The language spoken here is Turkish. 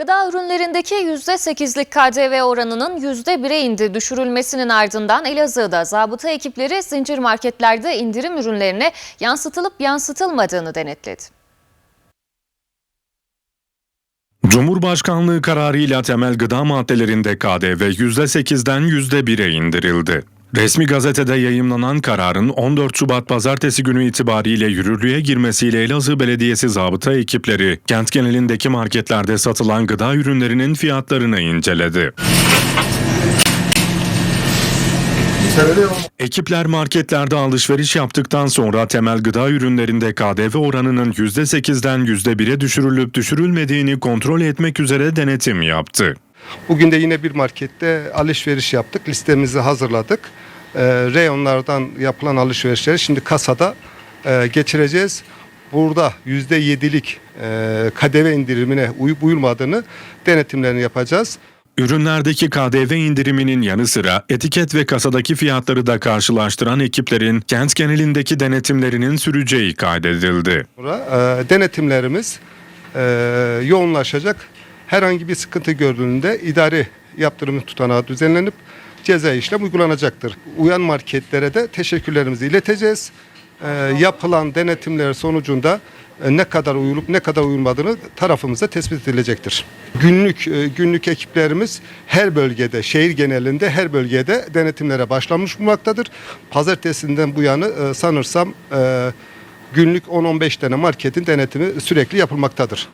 Gıda ürünlerindeki %8'lik KDV oranının %1'e indi düşürülmesinin ardından Elazığ'da zabıta ekipleri zincir marketlerde indirim ürünlerine yansıtılıp yansıtılmadığını denetledi. Cumhurbaşkanlığı kararıyla temel gıda maddelerinde KDV %8'den %1'e indirildi. Resmi gazetede yayımlanan kararın 14 Şubat pazartesi günü itibariyle yürürlüğe girmesiyle Elazığ Belediyesi zabıta ekipleri kent genelindeki marketlerde satılan gıda ürünlerinin fiyatlarını inceledi. Ekipler marketlerde alışveriş yaptıktan sonra temel gıda ürünlerinde KDV oranının %8'den %1'e düşürülüp düşürülmediğini kontrol etmek üzere denetim yaptı. Bugün de yine bir markette alışveriş yaptık. Listemizi hazırladık. Ee, reyonlardan yapılan alışverişleri şimdi kasada e, geçireceğiz. Burada %7'lik e, KDV indirimine uyup uyulmadığını denetimlerini yapacağız. Ürünlerdeki KDV indiriminin yanı sıra etiket ve kasadaki fiyatları da karşılaştıran ekiplerin kent genelindeki denetimlerinin süreceği kaydedildi. Sonra e, denetimlerimiz e, yoğunlaşacak. Herhangi bir sıkıntı gördüğünde idari yaptırım tutanağı düzenlenip ceza işlem uygulanacaktır. Uyan marketlere de teşekkürlerimizi ileteceğiz. E, yapılan denetimler sonucunda e, ne kadar uyulup ne kadar uyulmadığını tarafımıza tespit edilecektir. Günlük e, günlük ekiplerimiz her bölgede, şehir genelinde her bölgede denetimlere başlamış bulunmaktadır. Pazartesinden bu yanı e, sanırsam günlük 10-15 tane marketin denetimi sürekli yapılmaktadır.